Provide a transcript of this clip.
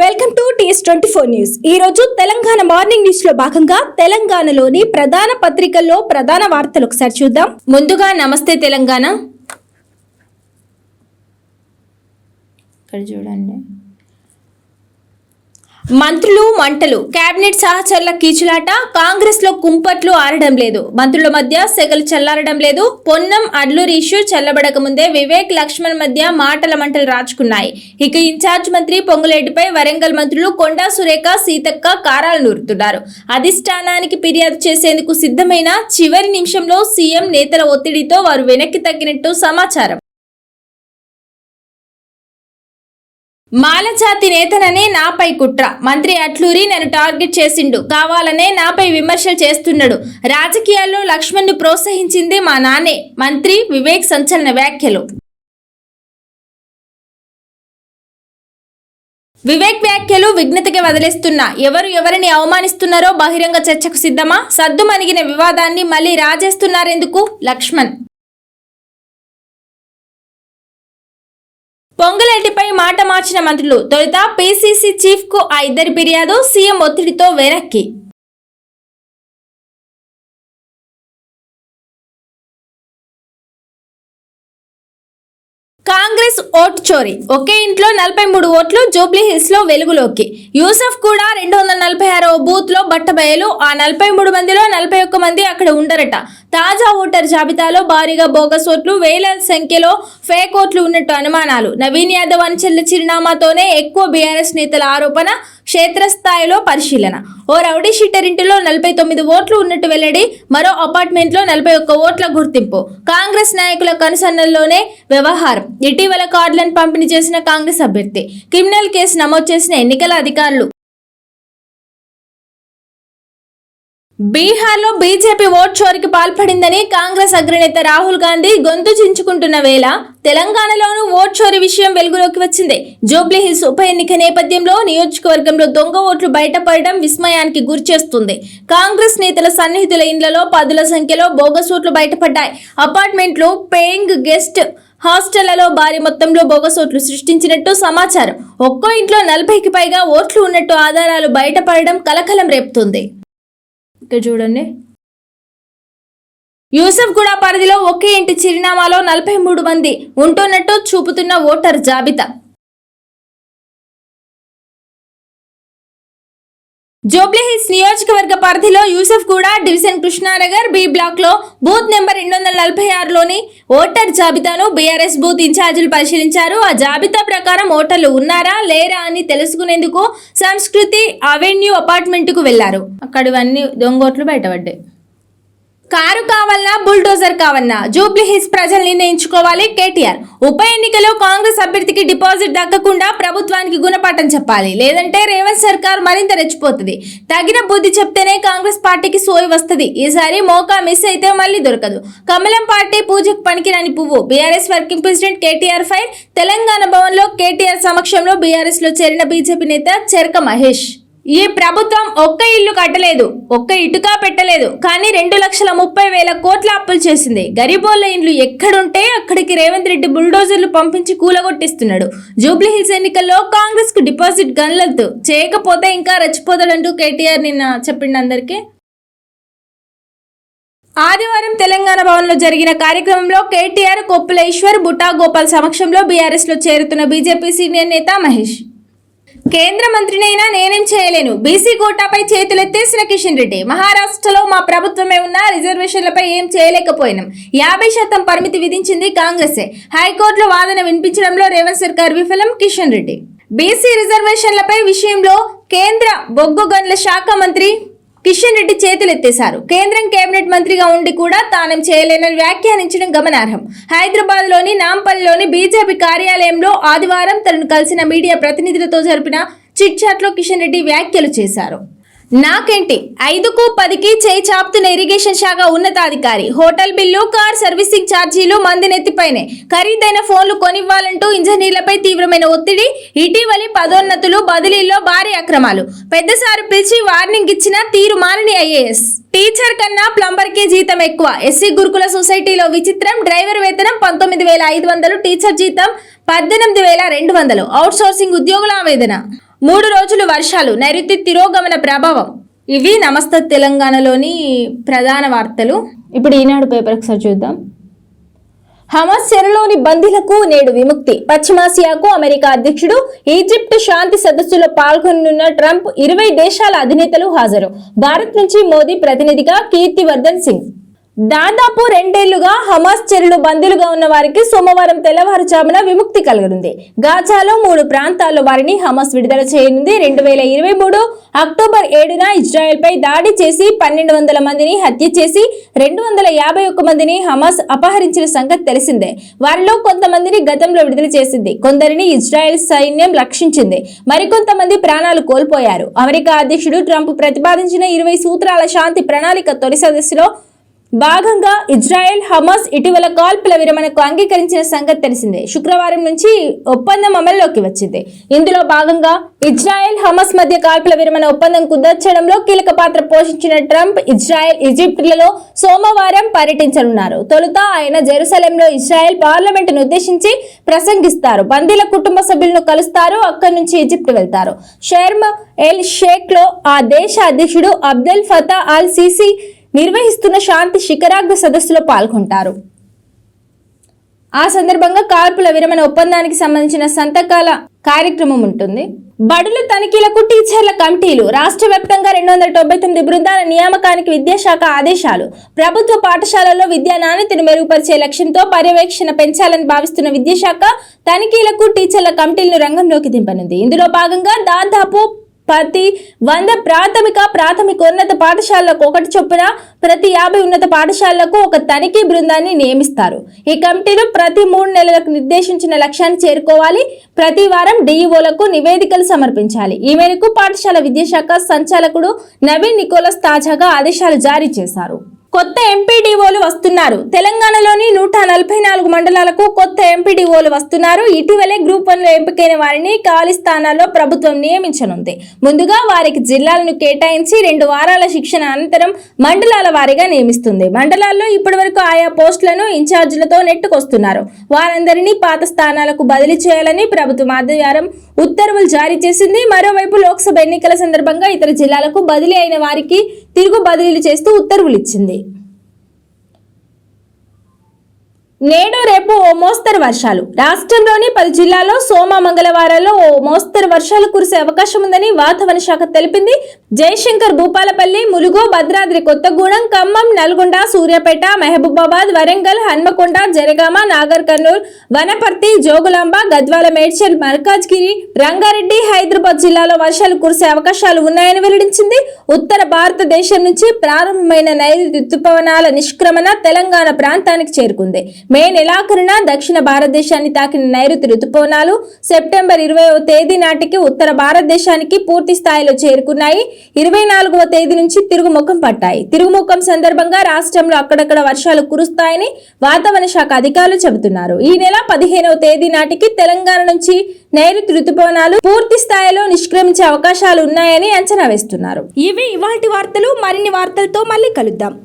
Welcome to TS twenty four news ఈ రోజు Telangana morning న్యూస్లో భాగంగా తెలంగాణలోని ప్రధాన పత్రికల్లో ప్రధాన వార్తలు ఒకసారి చూద్దాం. ముందుగా నమస్తే తెలంగాణ. ఇక్కడ చూడండి. మంత్రులు మంటలు కేబినెట్ సహచరుల కీచులాట కాంగ్రెస్లో కుంపట్లు ఆరడం లేదు. మంత్రుల మధ్య సెగలు చల్లారడం లేదు. పొన్నం అడ్లూరి ఇష్యూ చల్లబడక ముందే వివేక్ లక్ష్మణ్ మధ్య మాటల మంటలు రాచుకున్నాయి. ఇక ఇన్ఛార్జ్ మంత్రి పొంగులేటిపై వరంగల్ మంత్రులు కొండా సురేఖ సీతక్క కారాలు నూరుతున్నారు. అధిష్టానానికి ఫిర్యాదు చేసేందుకు సిద్ధమైన చివరి నిమిషంలో సీఎం నేతల ఒత్తిడితో వారు వెనక్కి తగ్గినట్టు సమాచారం. మాలజాతి నేతననే నాపై కుట్ర. మంత్రి అట్లూరి నన్ను టార్గెట్ చేసిండు. కావాలనే నాపై విమర్శలు చేస్తున్నాడు. రాజకీయాల్లో లక్ష్మణ్ను ప్రోత్సహించింది మా నాన్నే. మంత్రి వివేక్ సంచలన వ్యాఖ్యలు. వివేక్ వ్యాఖ్యలు విఘ్నతకి వదిలేస్తున్నా. ఎవరు ఎవరిని అవమానిస్తున్నారో బహిరంగ చర్చకు సిద్ధమా? సద్దుమణిగిన వివాదాన్ని మళ్ళీ రాజేస్తున్నారెందుకు లక్ష్మణ్? పొంగలేటిపై మాట మార్చిన మంత్రులు తొలుత పీసీసీ చీఫ్కు ఆ ఇద్దరి ఫిర్యాదు సీఎం ఒత్తిడితో వెనక్కి. కాంగ్రెస్ ఓటు చోరీ. ఒకే ఇంట్లో నలభై మూడు ఓట్లు జూబ్లీ హిల్స్లో వెలుగులోకి. యూసఫ్ కూడా రెండు వందల నలభై ఆరో బూత్లో బట్టబయలు ఆ నలభై మూడు మందిలో నలభై ఒక్క మంది అక్కడ ఉండరట. తాజా ఓటర్ జాబితాలో భారీగా బోగస్ ఓట్లు వేల సంఖ్యలో ఫేక్ ఓట్లు ఉన్నట్టు అనుమానాలు. నవీన్ యాదవ్ అనుచరుల చిరునామాతోనే ఎక్కువ బీఆర్ఎస్ నేతల ఆరోపణ క్షేత్రస్థాయిలో పరిశీలన. ఓ రౌడీ షీటర్ ఇంటిలో నలభై తొమ్మిది ఓట్లు ఉన్నట్టు వెల్లడి మరో అపార్ట్మెంట్లో నలభై ఒక్క ఓట్ల గుర్తింపు. కాంగ్రెస్ నాయకుల కనుసన్నల్లోనే వ్యవహారం. ఇటీవల కార్డులను పంపిణీ చేసిన కాంగ్రెస్ అభ్యర్థి. క్రిమినల్ కేసు నమోదు చేసిన ఎన్నికల అధికారులు బీహార్లో బీజేపీ ఓట్ చోరికి పాల్పడిందని కాంగ్రెస్ అగ్రనేత రాహుల్ గాంధీ గొంతు చించుకుంటున్న వేళ తెలంగాణలోనూ ఓట్ చోరీ విషయం వెలుగులోకి వచ్చింది. జూబ్లీ హిల్స్ ఉప ఎన్నిక నేపథ్యంలో నియోజకవర్గంలో దొంగ ఓట్లు బయటపడడం విస్మయానికి గురిచేస్తుంది. కాంగ్రెస్ నేతల సన్నిహితుల ఇండ్లలో పదుల సంఖ్యలో బోగస్ ఓట్లు బయటపడ్డాయి. అపార్ట్మెంట్లు పేయింగ్ గెస్ట్ హాస్టళ్ళలో భారీ మొత్తంలో బోగసూట్లు సృష్టించినట్టు సమాచారం. ఒక్కో ఇంట్లో నలభైకి పైగా ఓట్లు ఉన్నట్టు ఆధారాలు బయటపడడం కలకలం రేపుతుంది. ఇక్కడ చూడండి. యూసఫ్ గూడ పరిధిలో ఒకే ఇంటి చిరునామాలో నలభై మూడు మంది ఉంటున్నట్టు చూపుతున్న ఓటర్ జాబితా. జూబ్లీహిల్స్ నియోజకవర్గ పరిధిలో యూసఫ్ కూడా డివిజన్ కృష్ణానగర్ బి బ్లాక్లో బూత్ నెంబర్ రెండు వందల నలభై ఆరులోని ఓటర్ జాబితాను బీఆర్ఎస్ బూత్ ఇన్ఛార్జీలు పరిశీలించారు. ఆ జాబితా ప్రకారం ఓటర్లు ఉన్నారా లేరా అని తెలుసుకునేందుకు సంస్కృతి అవెన్యూ అపార్ట్మెంట్కు వెళ్ళారు. అక్కడ ఇవన్నీ దొంగోట్లు బయటపడ్డాయి. కారు కావాలన్నా బుల్డోజర్ కావాలన్నా జూబ్లీ హిల్స్ ప్రజలు నిర్ణయించుకోవాలి కేటీఆర్. ఉప ఎన్నికలో కాంగ్రెస్ అభ్యర్థికి డిపాజిట్ దక్కకుండా ప్రభుత్వానికి గుణపాఠం చెప్పాలి. లేదంటే రేవంత్ సర్కార్ మరింత రెచ్చిపోతుంది. తగిన బుద్ధి చెప్తేనే కాంగ్రెస్ పార్టీకి సోయి వస్తుంది. ఈసారి మోకా మిస్ అయితే మళ్ళీ దొరకదు. కమలం పార్టీ పూజకు పనికిరాని పువ్వు. BRS working president KTR fire Telangana భవన్లో కేటీఆర్ సమక్షంలో బీఆర్ఎస్లో చేరిన బీజేపీ నేత చెరక మహేష్. ఈ ప్రభుత్వం ఒక్క ఇల్లు కట్టలేదు ఒక్క ఇటుక పెట్టలేదు కానీ రెండు లక్షల ముప్పై వేల కోట్ల అప్పులు చేసింది. గరీబోళ్ళ ఇండ్లు ఎక్కడుంటే అక్కడికి రేవంత్ రెడ్డి బుల్డోజర్లు పంపించి కూలగొట్టిస్తున్నాడు. జూబ్లీహిల్స్ ఎన్నికల్లో కాంగ్రెస్కు డిపాజిట్ గన్లతో. చేయకపోతే ఇంకా రెచ్చిపోతాడంటూ కేటీఆర్ నిన్న చెప్పిండు అందరికీ. ఆదివారం తెలంగాణ భవన్లో జరిగిన కార్యక్రమంలో కేటీఆర్ కొప్పుల ఈశ్వర్ గోపాల్ సమక్షంలో బీఆర్ఎస్లో చేరుతున్న బీజేపీ సీనియర్ నేత మహేష్. కేంద్ర మంత్రినైనా నేనేం చేయలేను. బీసీ కోటాపై చేతులెత్తేసిన కిషన్ రెడ్డి. మహారాష్ట్రలో మా ప్రభుత్వమే ఉన్న రిజర్వేషన్లపై ఏం చేయలేకపోయినాం. యాభై శాతం పరిమితి విధించింది కాంగ్రెసే. హైకోర్టులో వాదన వినిపించడంలో రేవంత్ సర్కార్ విఫలం కిషన్ రెడ్డి. బీసీ రిజర్వేషన్లపై విషయంలో కేంద్ర బొగ్గు గనుల శాఖ మంత్రి కిషన్ రెడ్డి చేతులెత్తేశారు. కేంద్రం కేబినెట్ మంత్రిగా ఉండి కూడా తానేం చేయలేనని వ్యాఖ్యానించడం గమనార్హం. హైదరాబాద్లోని నాంపల్లిలోని బీజేపీ కార్యాలయంలో ఆదివారం తనను కలిసిన మీడియా ప్రతినిధులతో జరిపిన చిట్ చాట్లో కిషన్ రెడ్డి వ్యాఖ్యలు చేశారు. నాకేంటి? ఐదుకు పదికి చేయి చాపుతున్న ఇరిగేషన్ శాఖ ఉన్నతాధికారి. హోటల్ బిల్లు కార్ సర్వీసింగ్ ఛార్జీలు మంది నెత్తిపైనే ఖరీదైన ఫోన్లు కొనివ్వాలంటూ ఇంజనీర్లపై తీవ్రమైన ఒత్తిడి ఇటీవలి పదోన్నతులు బదిలీల్లో భారీ అక్రమాలు. పెద్దసారి పిలిచి వార్నింగ్ ఇచ్చిన తీరు మారని ఐఏఎస్. టీచర్ కన్నా ప్లంబర్కి జీతం ఎక్కువ. ఎస్సీ గురుకుల సొసైటీలో విచిత్రం డ్రైవర్ వేతనం పంతొమ్మిది వేల ఐదు వందలు టీచర్ జీతం పద్దెనిమిది వేల రెండు వందలు. అవుట్ సోర్సింగ్ ఉద్యోగుల ఆవేదన. మూడు రోజులు వర్షాలు నైరుతి తిరోగమన ప్రభావం. ఇవి నమస్తే తెలంగాణలోని ప్రధాన వార్తలు. ఇప్పుడు ఈనాడు పేపర్ ఒకసారి చూద్దాం. హమాస్ చెరలోని బందీలకు నేడు విముక్తి. పశ్చిమాసియాకు అమెరికా అధ్యక్షుడు ఈజిప్ట్ శాంతి సదస్సులో పాల్గొననున్న ట్రంప్ ఇరవై దేశాల అధినేతలు హాజరు. భారత్ నుంచి మోదీ ప్రతినిధిగా కీర్తివర్ధన్ సింగ్. దాదాపు రెండేళ్ళుగా హమాస్ చెరులు బందీలుగా ఉన్న వారికి సోమవారం తెల్లవారుజామున విముక్తి కలగనుంది గాజాలో మూడు ప్రాంతాల్లో వారిని హమాస్ విడుదల చేయనుంది. రెండు వేల ఇరవై మూడు అక్టోబర్ ఏడున ఇజ్రాయెల్ పై దాడి చేసి పన్నెండు వందల మందిని హత్య చేసి రెండు వందల యాభై ఒక్క మందిని హమాస్ అపహరించిన సంగతి తెలిసిందే. వారిలో కొంతమందిని గతంలో విడుదల చేసింది. కొందరిని ఇజ్రాయెల్ సైన్యం రక్షించింది. మరికొంతమంది ప్రాణాలు కోల్పోయారు. అమెరికా అధ్యక్షుడు ట్రంప్ ప్రతిపాదించిన ఇరవై సూత్రాల శాంతి ప్రణాళిక తొలి సదస్సులో భాగంగా ఇజ్రాయెల్ హమాస్ ఇటీవల కాల్పుల విరమణకు అంగీకరించిన సంగతి తెలిసిందే. శుక్రవారం నుంచి ఒప్పందం అమల్లోకి వచ్చింది. ఇందులో భాగంగా ఇజ్రాయెల్ హమాస్ మధ్య కాల్పుల విరమణ ఒప్పందం కుదర్చడంలో కీలక పాత్ర పోషించిన ట్రంప్ ఇజ్రాయెల్ ఈజిప్ట్లలో సోమవారం పర్యటించనున్నారు. తొలుత ఆయన జెరూసలంలో ఇజ్రాయెల్ పార్లమెంటును ఉద్దేశించి ప్రసంగిస్తారు. బందీల కుటుంబ సభ్యులను కలుస్తారు. అక్కడి నుంచి ఈజిప్ట్ వెళ్తారు. షర్మ్ ఎల్ షేక్లో ఆ దేశ అధ్యక్షుడు అబ్దెల్ ఫతా అల్ సీసీ నిర్వహిస్తున్న శాంతి శిఖరాగ్ర సదస్సులో పాల్గొంటారు. ఆ సందర్భంగా కార్పుల విరమణ ఒప్పందానికి సంబంధించిన సంతకాల కార్యక్రమం ఉంటుంది. బడుల తనిఖీలకు టీచర్ల కమిటీలు రాష్ట్ర వ్యాప్తంగా రెండు వందల తొంభై తొమ్మిది బృందాల నియామకానికి విద్యాశాఖ ఆదేశాలు ప్రభుత్వ పాఠశాలల్లో విద్యా నాణ్యతను మెరుగుపరిచే లక్ష్యంతో పర్యవేక్షణ పెంచాలని భావిస్తున్న విద్యాశాఖ తనిఖీలకు టీచర్ల కమిటీలను రంగంలోకి దింపనుంది. ఇందులో భాగంగా దాదాపు ప్రతి వంద ప్రాథమిక ప్రాథమికోన్నత పాఠశాలలకు ఒకటి చొప్పున ప్రతి యాభై ఉన్నత పాఠశాలలకు ఒక తనిఖీ బృందాన్ని నియమిస్తారు. ఈ కమిటీలు ప్రతి మూడు నెలలకు నిర్దేశించిన లక్ష్యాన్ని చేరుకోవాలి. ప్రతి వారం డిఈఓలకు నివేదికలు సమర్పించాలి. ఈ మేరకు పాఠశాల విద్యాశాఖ సంచాలకుడు నవీన్ నికోలస్ తాజాగా ఆదేశాలు జారీ చేశారు. కొత్త ఎంపీడీఓలు వస్తున్నారు. తెలంగాణలోని నూట నలభై నాలుగు మండలాలకు కొత్త ఎంపీడీఓలు వస్తున్నారు. ఇటీవలే గ్రూప్ వన్లో ఎంపికైన వారిని ఖాళీ స్థానాల్లో ప్రభుత్వం నియమించనుంది. ముందుగా వారికి జిల్లాలను కేటాయించి రెండు వారాల శిక్షణ అనంతరం మండలాల వారీగా నియమిస్తుంది. మండలాల్లో ఇప్పటివరకు ఆయా పోస్టులను ఇన్ఛార్జీలతో నెట్టుకొస్తున్నారు. వారందరినీ పాత స్థానాలకు బదిలీ చేయాలని ప్రభుత్వం ఆదివారం ఉత్తర్వులు జారీ చేసింది. మరోవైపు లోక్సభ ఎన్నికల సందర్భంగా ఇతర జిల్లాలకు బదిలీ అయిన వారికి తిరుగు బదిలీలు చేస్తూ ఉత్తర్వులు నేడు రేపు ఓ మోస్తరు వర్షాలు. రాష్ట్రంలోని పలు జిల్లాల్లో సోమ మంగళవారాల్లో ఓ మోస్తరు వర్షాలు కురిసే అవకాశం ఉందని వాతావరణ శాఖ తెలిపింది. జయశంకర్ భూపాలపల్లి ములుగు భద్రాద్రి కొత్తగూడెం ఖమ్మం నల్గొండ సూర్యాపేట మహబూబాబాద్ వరంగల్ హన్మకొండ జనగామ నాగర్ కర్నూలు వనపర్తి జోగులాంబ గద్వాల మేడ్చల్ మల్కాజ్గిరి రంగారెడ్డి హైదరాబాద్ జిల్లాలో వర్షాలు కురిసే అవకాశాలు ఉన్నాయని వెల్లడించింది. ఉత్తర భారతదేశం నుంచి ప్రారంభమైన నైరుతి ఋతుపవనాల నిష్క్రమణ తెలంగాణ ప్రాంతానికి చేరుకుంది. మే నెలాఖరున దక్షిణ భారతదేశాన్ని తాకిన నైరుతి ఋతుపవనాలు సెప్టెంబర్ ఇరవైవ తేదీ నాటికి ఉత్తర భారతదేశానికి పూర్తి స్థాయిలో చేరుకున్నాయి. ఇరవై నాలుగవ తేదీ నుంచి తిరుగుముఖం పట్టాయి. తిరుగుముఖం సందర్భంగా రాష్ట్రంలో అక్కడక్కడ వర్షాలు కురుస్తాయని వాతావరణ శాఖ అధికారులు చెబుతున్నారు. ఈ నెల పదిహేనవ తేదీ నాటికి తెలంగాణ నుంచి నైరుతి రుతుపవనాలు పూర్తి స్థాయిలో నిష్క్రమించే అవకాశాలు ఉన్నాయని అంచనా వేస్తున్నారు. ఇవి ఇవాటి వార్తలు మరిన్ని వార్తలతో మళ్ళీ కలుద్దాం.